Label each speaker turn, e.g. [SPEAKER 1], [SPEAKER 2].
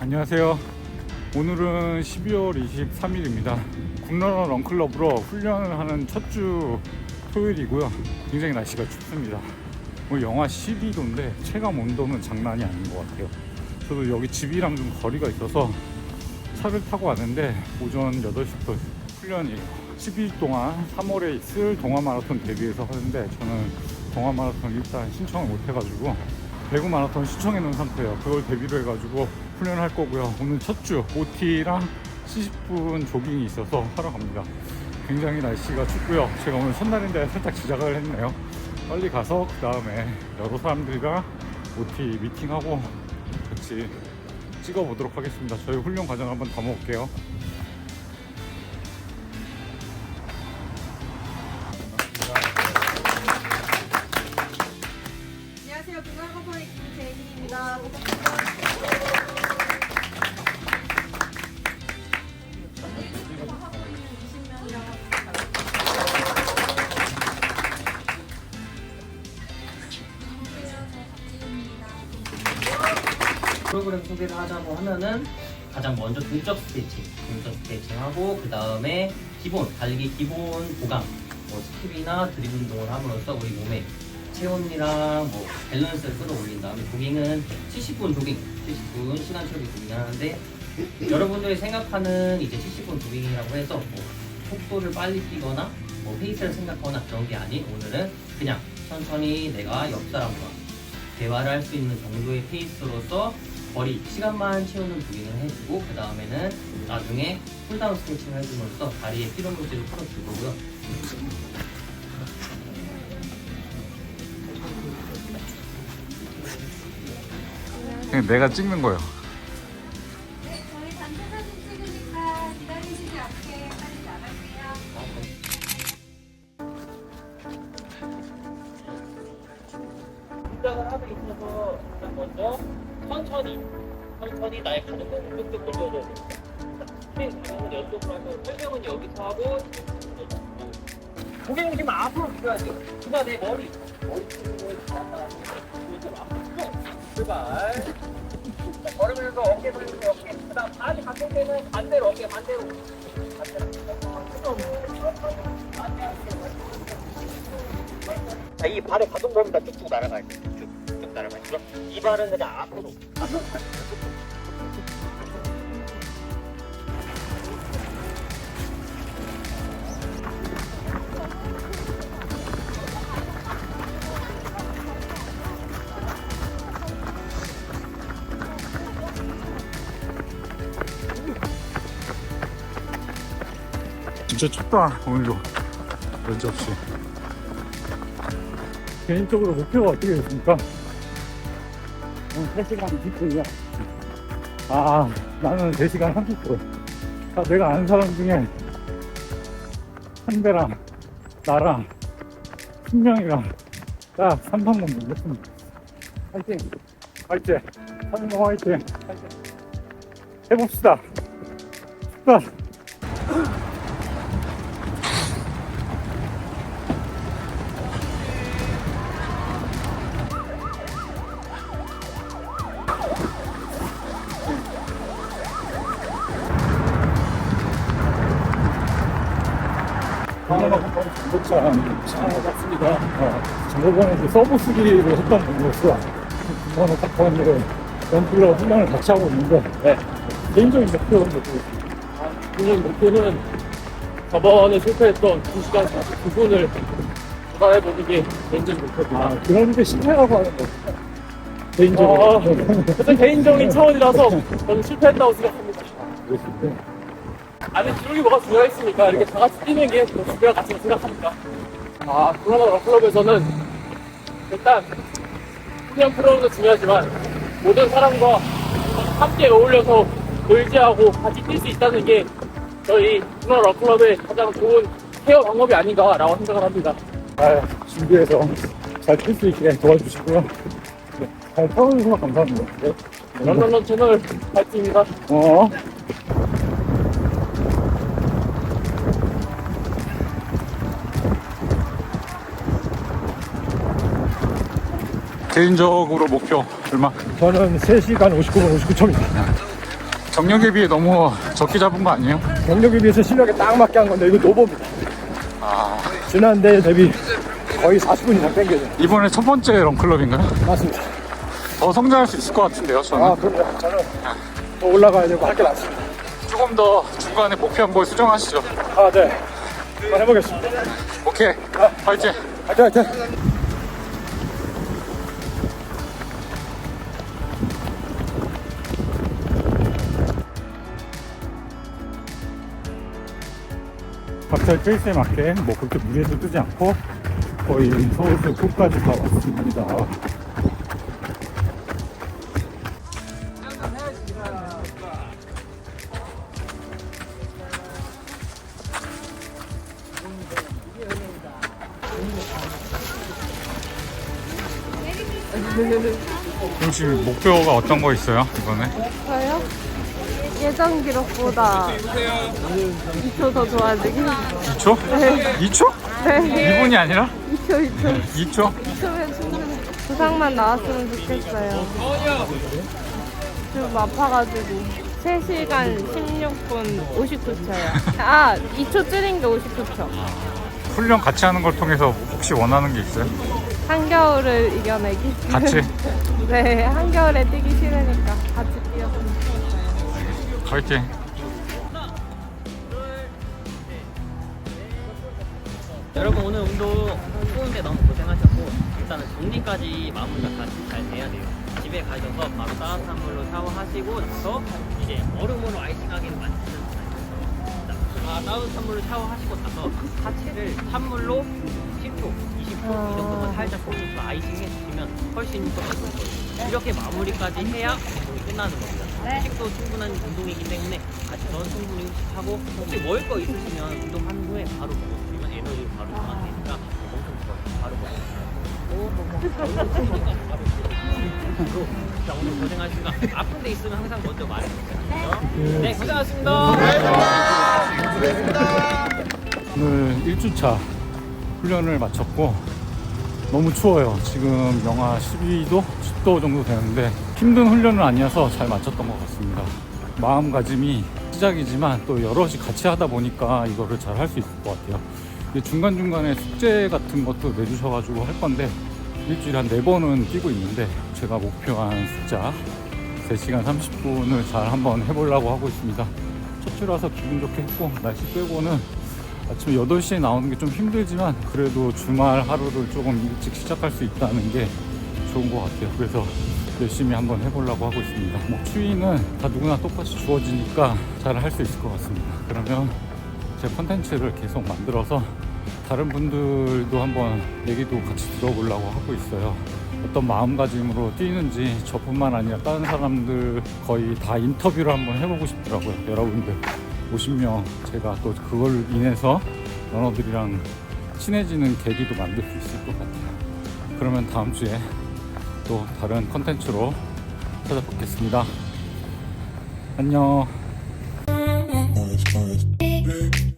[SPEAKER 1] 안녕하세요. 오늘은 12월 23일입니다. 국러너 런클럽으로 훈련을 하는 첫 주 토요일이고요. 굉장히 날씨가 춥습니다. 뭐 영하 12도인데 체감 온도는 장난이 아닌 것 같아요. 저도 여기 집이랑 좀 거리가 있어서 차를 타고 왔는데 오전 8시부터 훈련이에요. 10일 동안 3월에 있을 동아 마라톤 대비해서 하는데 저는 동아 마라톤 일단 신청을 못 해가지고 대구 마라톤 신청해 놓은 상태예요. 그걸 대비로 해가지고 훈련을 할 거고요. 오늘 첫 주 OT랑 70분 조깅이 있어서 하러 갑니다. 굉장히 날씨가 춥고요. 제가 오늘 첫날인데 살짝 지각을 했네요. 빨리 가서 그 다음에 여러 사람들과 OT 미팅하고 같이 찍어보도록 하겠습니다. 저희 훈련 과정 한번 담아볼게요.
[SPEAKER 2] 안녕하세요.
[SPEAKER 3] 프로그램 소개를 하자고 하면은 가장 먼저 동적 스트레칭, 동적 스트레칭 하고 그 다음에 기본 달리기 기본 보강, 뭐 스킵이나 드립 운동을 함으로써 우리 몸에 체온이랑 뭐 밸런스를 끌어올린 다음에 조깅은 70분 조깅, 70분 시간 초기 조깅을 하는데 여러분들이 생각하는 이제 70분 조깅이라고 해서 뭐 속도를 빨리 뛰거나 뭐 페이스를 생각하거나 그런 게 아닌 오늘은 그냥 천천히 내가 옆 사람과 대화를 할 수 있는 정도의 페이스로서 거리, 시간만 채우는 조깅을 해주고 그 다음에는 나중에 쿨다운 스트레칭을 해줌으로써 다리의 피로 물질을 풀어줄 거고요.
[SPEAKER 1] 그냥 내가 찍는 거예요.
[SPEAKER 3] 하고 있어서 일단 먼저 천천히 천천히 나의 가슴을 뚝뚝 돌려줘야 됩니다. 스페인 가면은 이쪽으로 하고 설명은 여기서 하고 고개는 지금 앞으로 돼요. 그다 내 머리 머리 갔다 좀 앞으로 쭉 출발. 자, 걸으면서 어깨 돌리면서 어깨. 그다음 다시 바뀔 때는 반대로 어깨. 반대로. 자, 이 발의 가동범위가 쭉쭉 날아가야 돼. 쭉쭉 날아가야 돼. 이 발은 그냥 앞으로.
[SPEAKER 1] 진짜 춥다 오늘도 여지없이 개인적으로 목표가 어떻게 됐습니까? 오늘 3시간 20분이야. 아 나는 3시간 30분 아, 내가 아는 사람 중에 한배랑 나랑 신명이랑 딱 3판 정도 했습니다. 화이팅! 화이팅! 한명 화이팅! 화이팅 해봅시다. 춥다 정보관 찾아봤습니다. 어, 정보관에서 서브 쓰기를 했던 분으로서 중간에 딱 봤는데 연필로 훈련을 같이 하고 있는데 네. 개인적인 목표는 뭐고
[SPEAKER 4] 개인적인 목표는 저번에 실패했던 2시간 49분을 도달해보는 게 개인적인 목표입니다.
[SPEAKER 1] 아, 그런데 실패라고 하는 거 개인적으로
[SPEAKER 4] 어, 그것은 개인적인 차원이라서 저는 실패했다고 생각합니다.
[SPEAKER 1] 그랬을
[SPEAKER 4] 안에 기록이 뭐가 중요하겠습니까? 이렇게 다 같이 뛰는 게 더 중요한 가치라고 생각합니다. 아, 코로나 클럽에서는 일단 훈련 프로그램도 중요하지만 모든 사람과 함께 어울려서 놀지하고 같이 뛸 수 있다는 게 저희 코로나 클럽의 가장 좋은 케어 방법이 아닌가라고 생각을 합니다.
[SPEAKER 1] 잘 준비해서 잘 뛸 수 있게 도와주시고요. 네, 잘 타워주셔서 감사합니다. 네.
[SPEAKER 4] 런던런 채널 파이팅입니다.
[SPEAKER 1] 어. 개인적으로 목표 얼마?
[SPEAKER 5] 저는 3시간 59분 59초입니다.
[SPEAKER 1] 경력에 비해 너무 적게 잡은 거 아니에요?
[SPEAKER 5] 경력에 비해서 실력에 딱 맞게 한 건데 이거 노보입니다.
[SPEAKER 1] 아,
[SPEAKER 5] 지난 대회 대비 거의 40분 이상 땡겨요.
[SPEAKER 1] 이번에 첫 번째 런클럽인가요?
[SPEAKER 5] 맞습니다.
[SPEAKER 1] 더 성장할 수 있을 것 같은데요, 저는.
[SPEAKER 5] 아, 그럼요. 저는 더 올라가야 되고 할 게 많습니다.
[SPEAKER 1] 조금 더 중간에 목표 한번 수정하시죠.
[SPEAKER 5] 아, 네. 한번 해보겠습니다.
[SPEAKER 1] 오케이. 파이팅.
[SPEAKER 5] 화이팅, 화이팅!
[SPEAKER 1] 각자의 페이스에 맞게 뭐 그렇게 무리해서 뜨지 않고 거의 서울서 끝까지 다 왔습니다. 혹시 목표가 어떤 거 있어요 이번에?
[SPEAKER 6] 저요? 예전 기록보다 2초 더 좋아지기?
[SPEAKER 1] 2초?
[SPEAKER 6] 네.
[SPEAKER 1] 2초?
[SPEAKER 6] 네.
[SPEAKER 1] 2분이 아니라
[SPEAKER 6] 2초, 2초.
[SPEAKER 1] 2초?
[SPEAKER 6] 2초면 충분히. 부상만 나왔으면 좋겠어요. 좀 아파가지고. 3시간 16분 59초요. 아, 2초 줄인 게 59초.
[SPEAKER 1] 훈련 같이 하는 걸 통해서 혹시 원하는 게 있어요?
[SPEAKER 6] 한겨울을 이겨내기?
[SPEAKER 1] 같이?
[SPEAKER 6] 네, 한겨울에 뛰기 싫으니까 같이.
[SPEAKER 1] 화이팅!
[SPEAKER 3] 여러분 오늘 운동 추운데 너무 고생하셨고 일단은 정리까지 마무리가 같이 잘 돼야 돼요. 집에 가셔서 바로 따뜻한 물로 샤워하시고 나서 이제 얼음으로 아이싱하기를 만드는 자, 아, 따뜻한 물로 샤워하시고 나서 하체를 찬물로 10초, 20초 이 정도만 살짝 볶아서 아이싱 해주시면 훨씬 더 좋아요. 이렇게 마무리까지 해야 운동이 끝나는 겁니다. 10도 충분한 운동이기 때문에 아직은 충분히 휴식하고 혹시 먹을 거 있으시면 운동한 후에 바로 먹어주시면 에너지가 바로 전환되니까 엄청 좋아요. 바로 먹어주세요. 자 오늘 고생하셨습니다. 아픈 데 있으면 항상 먼저 말해주세요. 네 고생하셨습니다.
[SPEAKER 1] 오늘 1주차 훈련을 마쳤고 너무 추워요. 지금 영하 12도, 10도 정도 되는데 힘든 훈련은 아니어서 잘 마쳤던 것 같습니다. 마음가짐이 시작이지만 또 여럿이 같이 하다 보니까 이거를 잘 할 수 있을 것 같아요. 중간중간에 숙제 같은 것도 내주셔가지고 할 건데 일주일에 한 4번은 뛰고 있는데 제가 목표한 숫자 3시간 30분을 잘 한번 해보려고 하고 있습니다. 첫 주라서 기분 좋게 했고 날씨 빼고는 아침 8시에 나오는 게 좀 힘들지만 그래도 주말 하루를 조금 일찍 시작할 수 있다는 게 좋은 것 같아요. 그래서 열심히 한번 해보려고 하고 있습니다. 뭐 추위는 다 누구나 똑같이 주어지니까 잘 할 수 있을 것 같습니다. 그러면 제 컨텐츠를 계속 만들어서 다른 분들도 한번 얘기도 같이 들어보려고 하고 있어요. 어떤 마음가짐으로 뛰는지 저뿐만 아니라 다른 사람들 거의 다 인터뷰를 한번 해보고 싶더라고요. 여러분들 50명 제가 또 그걸 인해서 러너들이랑 친해지는 계기도 만들 수 있을 것 같아요. 그러면 다음 주에 또 다른 컨텐츠로 찾아뵙겠습니다. 안녕.
[SPEAKER 7] Orange.